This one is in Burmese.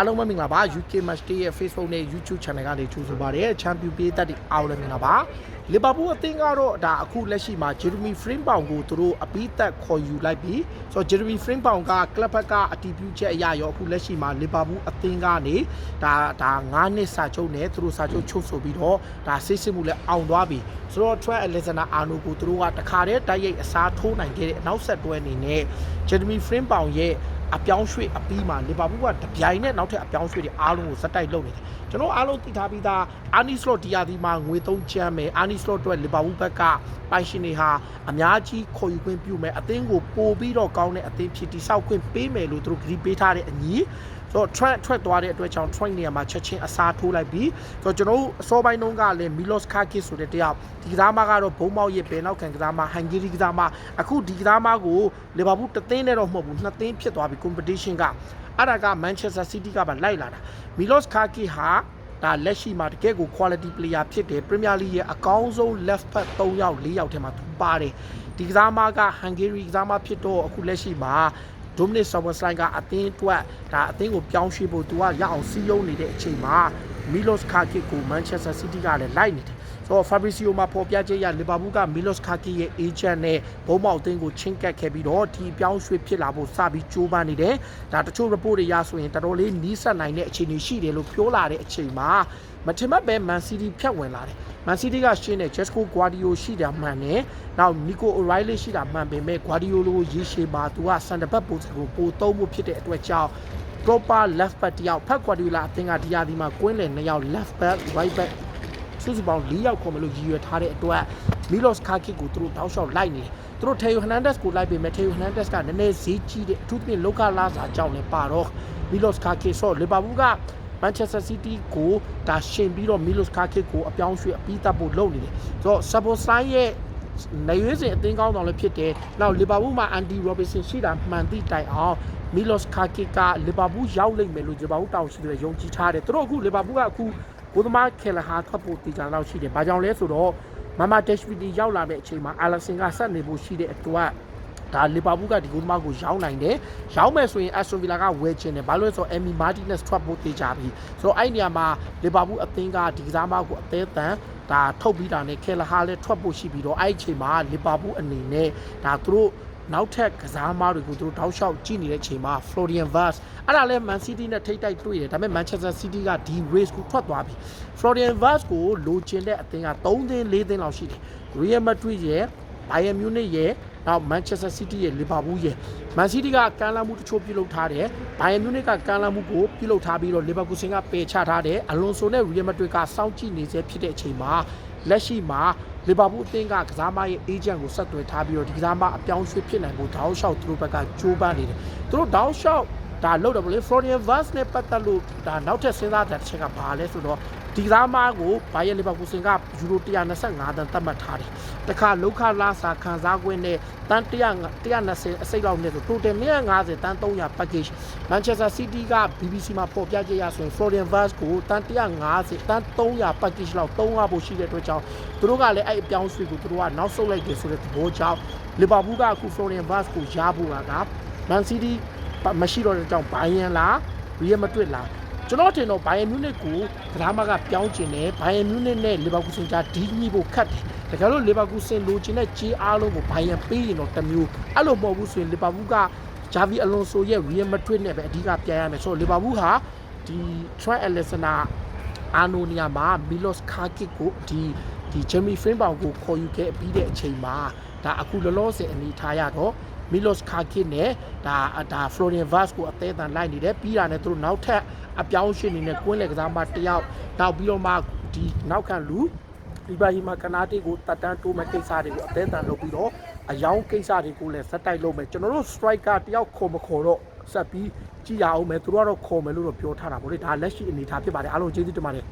အားလုံးပဲမင်္ဂလာပါ UK Match Day ရဲ့ Facebook နဲ့ YouTube Channel ကနေကြိုဆိုပါရစေချန်ပီယံပေးသက်တွေအားလုံးလည်းမင်္ဂလာပါလီဗာပူးအသင်းကတော့ဒါအခုလက်ရှိမှာ Jeremy Frimpong ကိုသူတို့အပိသက်ခေါ်ယူလိုက်ပြီးဆိုတော့ Jeremy Frimpong ကကလပ်ဘက်ကအတီးပြုချက်အရရောအခုလက်ရှိမှာလီဗာပူးအသင်းကနေဒါဒါ9နှစ်စာချုပ်နဲ့သူတို့စာချုပ်ချုပ်ဆိုပြီးတော့ဒါဆိတ်စစ်မှုလည်းအောင်သွားပြီဆိုတော့ Trent Alexander-Arnold ကိုသူတို့ကတခါတည်းတိုက်ရိုက်အစားထိုးနိုင်ခဲ့တဲ့နောက်ဆက်တွဲအနေနဲ့ Jeremy Frimpong ရဲ့ အပြောင်းရွှေ့အပြီးမှာလီဗာပူးကတပြိုင်နဲ့နောက်ထပ်အပြောင်းရွှေ့တွေအားလုံးကိုဇက်တိုက်လုပ်နေတယ်ကျွန်တော်အားလုံးသိထားပြီးသားအာနီစလော့ဒီယာဒီမှာငွေသုံးချမ်းမယ်အာနီစလော့အတွက်လီဗာပူးဘက်ကပိုင်ရှင်တွေဟာအများကြီးခေါ်ယူခွင့်ပြုမယ်အသင်းကိုပို့ပြီးတော့ကောင်းတဲ့အသင်းဖြစ်တိဆောက်ခွင့်ပေးမယ်လို့သူတို့ဂရီးပေးထားတဲ့အညီဆိုတော့ track ထွက်သွားတဲ့အတွက်ကြောင့် track နေရာမှာချက်ချင်းအစားထိုးလိုက်ပြီးဆိုတော့ကျွန်တော်တို့အစောပိုင်းတုန်းကလည်း Milos Kakis ဆိုတဲ့တယောက်ဒီကစားမကတော့ဘုံမောက်ရဲ့ပင်နောက်ခံကစားမဟန်ဂီရီကစားမအခုဒီကစားမကိုလီဗာပူးတစ်သင်းနဲ့တော့မဟုတ်ဘူးနှစ်သင်းဖြစ်သွားပြီ competition ကအဲ့ဒါက Manchester City ကပါလိုက်လာတာ Milos Kakis ဟာဒါလက်ရှိမှာတကယ့်ကို quality player ဖြစ်တယ် Premier League ရဲ့အကောင်းဆုံး left back 3ယောက်4ယောက်ထဲမှာသူပါတယ်ဒီကစားမက Hungary ကစားမဖြစ်တော့အခုလက်ရှိမှာ Dominic Soboslai ကအသင်းအတွက်ဒါအသင်းကိုပြောင်းရွှေ့ဖို့သူကရအောင်စီးရုံးနေတဲ့အချိန်မှာ Milos Kakis ကို Manchester City ကလည်းလိုက်နေတယ်ဆိုတော့ Fabrizio မှာပေါ်ပြချက်ရလီဗာပူးက Milos Kakis ရဲ့ agent နဲ့ဘုံမောက်အသင်းကိုချင်းကပ်ခဲ့ပြီးတော့ဒီပြောင်းရွှေ့ဖြစ်လာဖို့စပြီးကြိုးပမ်းနေတယ်ဒါတချို့ report တွေရဆိုရင်တော်တော်လေးနီးစပ်နိုင်တဲ့အခြေအနေရှိတယ်လို့ပြောလာတဲ့အချိန်မှာမထင်မှတ်ပဲ Man City ဖြတ်ဝင်လာတယ် Man City ကရှင်းတဲ့ Jesco Guardiola ရှိတာမှန်တယ်နောက် Nico O'Reilly ရှိတာမှန်ပေမဲ့ Guardiola ကိုရေရှည်မှာသူက center back position ကိုပိုသုံးဖို့ဖြစ်တဲ့အတွက်ကြောင့် proper left back တယောက်ဖက် Guardiola အသင်းကဒီယာဒီမှာကွင်းလည်နှစ်ယောက် left back right back စုစုပေါင်း၄ယောက်ခေါ်မလို့ရည်ရွယ်ထားတဲ့အတွက် Milos Kakis ကိုသူတို့တောက်လျှောက်လိုက်နေတယ်သူတို့ Theo Hernandez ကိုလိုက်ပေမဲ့ Theo Hernandez ကနည်းနည်းဈေးကြီးတဲ့အထူးသဖြင့်လောကလာစာအကြောင်းလည်းပါတော့ Milos Kakis ဆိုလီဗာပူးက Manchester City ကိုဒါရှင်ပြီးတော့ Milos Kakis ကိုအပြောင်းရွှေ့အပြီးသတ်ဖို့လုပ်နေတယ်ဆိုတော့ Sabosai ရဲ့ နေရွေးစဉ်အသင်းကောင်းဆောင်လည်းဖြစ်တယ်။နောက်လီဗာပူးမှာ Andy Robertson ရှိတာမှန်သည့်တိုင်အောင် Milos Kakis ကလီဗာပူးရောက်လိမ့်မယ်လို့လီဗာပူးတောင်းရှိတယ်ယုံကြည်ထားတယ်။သူတို့အခုလီဗာပူးကအခုကိုသမားခဲလဟာထွက်ဖို့တည်ကြတော့ရှိတယ်။ဘာကြောင့်လဲဆိုတော့မမဒက်ရှ်ပီတီရောက်လာတဲ့အချိန်မှာအာလက်ဆင်ကဆက်နေဖို့ရှိတဲ့အတွက် ဒါလီဗာပူးကဒီကုသမားကိုရောင်းနိုင်တယ်။ရောင်းမယ်ဆိုရင်အက်စတိုဗီလာကဝယ်ချင်တယ်။ဘာလို့လဲဆိုတော့အမ်မီမာတီနက်စ်ထွက်ဖို့တည်ကြပြီ။ဆိုတော့အဲ့ဒီနေရာမှာလီဗာပူးအသင်းကဒီကစားမကိုအသေးအတန်ဒါထုတ်ပြီးတာနဲ့ခဲလဟာလည်းထွက်ဖို့ရှိပြီးတော့အဲ့ဒီအချိန်မှာလီဗာပူးအနေနဲ့ဒါသူတို့နောက်ထပ်ကစားမားတွေကိုသူတို့တောက်လျှောက်ကြည့်နေတဲ့အချိန်မှာ Florian Vaz အဲ့ဒါလည်း Man City နဲ့ထိပ်တိုက်တွေ့တယ်ဒါပေမဲ့ Manchester City ကဒီ race ကိုထွက်သွားပြီ Florian Vaz ကိုလိုချင်တဲ့အသင်းက3သင်း4သင်းလောက်ရှိတယ် Real Madrid ရဲ့ Bayern Munich ရဲ့ နောက် Manchester City ရဲ့ Liverpool ရဲ့ Man City ကကမ်းလှမ်းမှုတချို့ပြုလုပ်ထားတယ် Bayern Munich ကကမ်းလှမ်းမှုကိုပြုလုပ်ထားပြီးတော့ Liverpool ကပယ်ချထားတယ် Alonso နဲ့ Real Madrid ကစောင့်ကြည့်နေစေဖြစ်တဲ့အချိန်မှာလက်ရှိမှာလီဗာပူးအသင်းကကစားမရဲ့ agent ကိုဆက်သွယ်ထားပြီးတော့ဒီကစားမအပြောင်းရွှေ့ဖြစ်နိုင်ဖို့တောက်လျှောက်သူတို့ဘက်ကကြိုးပမ်းနေတယ်သူတို့တောက်လျှောက်ဒါလောက်တယ်ဗလေ Florian Vaz နဲ့ပတ်သက်လို့ဒါနောက်ထပ်စဉ်းစားတဲ့တစ်ချက်ကဘာလဲဆိုတော့ ဒီကစားမကိုဘာရဲ့လီဗာပူးစင်ကယူရို125တန်သတ်မှတ်ထားတယ်တခါလောက်ခလာစာခံစား권နဲ့တန်100 120အစိတ်လောက်နဲ့ဆို total 150တန်300 package Manchester City က BBC မှာဖော်ပြကြရဆိုရင် Florian Vaz ကိုတန်150တန်300 package လောက်300ဖို့ရှိတဲ့အတွက်ကြောင့်သူတို့ကလည်းအဲ့အပြောင်းရွှေ့ကိုသူတို့ကနောက်ဆုတ်လိုက်တယ်ဆိုတဲ့သဘောကြောင့်လီဗာပူးကအခု Florian Vaz ကိုရဖို့က Man City မရှိတော့တဲ့ကြောင့်ဘိုင်ယန်လားရီယယ်မတွစ်လား ကျွန်တော်ထင်တော့ဘိုင်ယန်မြူးနစ်ကိုဒရာမာကပြောင်းကျင်တယ်ဘိုင်ယန်မြူးနစ်နဲ့လီဗာပူးစင်ကြားဒီညိဖို့ခတ်တယ်တကယ်လို့လီဗာပူးစင်လိုချင်တဲ့ကြေးအားလုံးကိုဘိုင်ယန်ပေးရင်တော့တစ်မျိုးအဲ့လိုမဟုတ်ဘူးဆိုရင်လီဗာပူးကဂျာဗီအလွန်ဆိုရဲ့ရီယယ်မတွစ်နဲ့ပဲအဓိကပြန်ရမယ်ဆိုတော့လီဗာပူးဟာဒီ Trent Alexander အာနိုနီယာမှာမီလော့စ်ခါကစ်ကိုဒီဒီဂျယ်မီဖရင်းပေါင်ကိုခေါ်ယူခဲ့ပြီးတဲ့အချိန်မှာဒါအခုလောလောဆယ်အနေထားရတော့ မီလော့စ်ခါကစ်နဲ့ဒါဒါဖလိုရီယန်ဗတ်စ်ကိုအသေးအံလိုက်နေတယ်ပြီးတာနဲ့သူတို့နောက်ထပ်အပြောင်းအရွှေ့နေနဲ့ကွင်းလက်ကစားမတစ်ယောက်နောက်ပြီးတော့မှဒီနောက်ခံလူဒီဘာဟီမာကနာတီကိုတက်တန်းတိုးမဲ့ကိစ္စတွေကိုအသေးအံလုပ်ပြီးတော့အယောင်ကိစ္စတွေကိုလည်းစက်တိုက်လုပ်မယ်ကျွန်တော်တို့ striker တယောက်ခေါ်မခေါ်တော့ဆက်ပြီးကြည့်ရအောင်မယ်သူတို့ကတော့ခေါ်မယ်လို့တော့ပြောထားတာဗောလေဒါလက်ရှိအနေအထားဖြစ်ပါတယ်အားလုံးကျေးဇူးတင်ပါတယ်